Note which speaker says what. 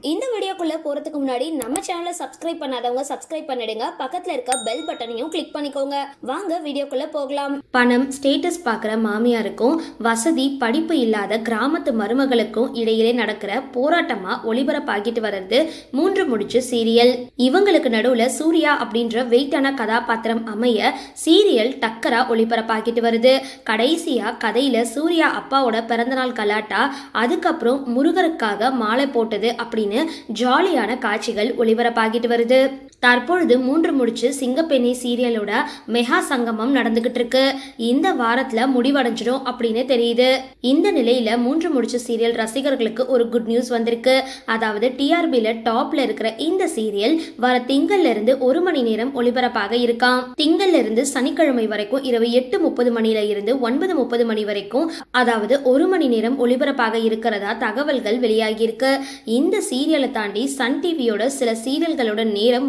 Speaker 1: இந்த வீடியோக்குள்ளே போறதுக்கு முன்னாடி நம்ம சேனலை சப்ஸ்கிரைப் பண்ணாதவங்க சப்ஸ்கிரைப் பண்ணிடுங்க. பக்கத்துல இருக்க பெல் பட்டனையும் கிளிக் பண்ணிக்கோங்க. வாங்க வீடியோக்குள்ளே போகலாம். பணம் ஸ்டேட்டஸ் பார்க்குற மாமியாருக்கும் வசதி படிப்பு இல்லாத கிராமத்து மருமகளுக்கும் இடையிலே நடக்கிற போராட்டமாக ஒளிபரப்பாகிட்டு வர்றது மூன்று முடிச்சு சீரியல். இவங்களுக்கு நடுவில் சூர்யா அப்படின்ற வெயிட்டான கதாபாத்திரம் அமைய சீரியல் டக்கரா ஒளிபரப்பாகிட்டு வருது. கடைசியா கதையில சூர்யா அப்பாவோட பிறந்தநாள் கலாட்டா அதுக்கப்புறம் முருகருக்காக மாலை போட்டது அப்படின்னு ஜாலியான காட்சிகள் ஒளிபரப்பாகிட்டு வருது. தற்பொழுது மூன்று முடிச்சு சிங்கப்பெண்ணி சீரியலோட மெகா சங்கமம் நடந்துகிட்டு இருக்கு இந்த வாரத்துல முடிவடைஞ்சிடும் அப்படின்னு தெரியுது. இந்த நிலையில மூன்று முடிச்சு சீரியல் ரசிகர்களுக்கு ஒரு குட் நியூஸ் வந்திருக்கு. அதாவது டிஆர்பியில டாப்ல இருக்கிற இந்த சீரியல் வர திங்கள்ல இருந்து ஒரு மணி நேரம் ஒளிபரப்பாக இருக்காம். திங்கள்ல இருந்து சனிக்கிழமை வரைக்கும் இரவு எட்டு முப்பது மணில இருந்து ஒன்பது முப்பது மணி வரைக்கும் அதாவது ஒரு மணி நேரம் ஒளிபரப்பாக இருக்கிறதா தகவல்கள் வெளியாகியிருக்கு. இந்த சீரியலை தாண்டி சன் டிவியோட சில சீரியல்களோட நேரம்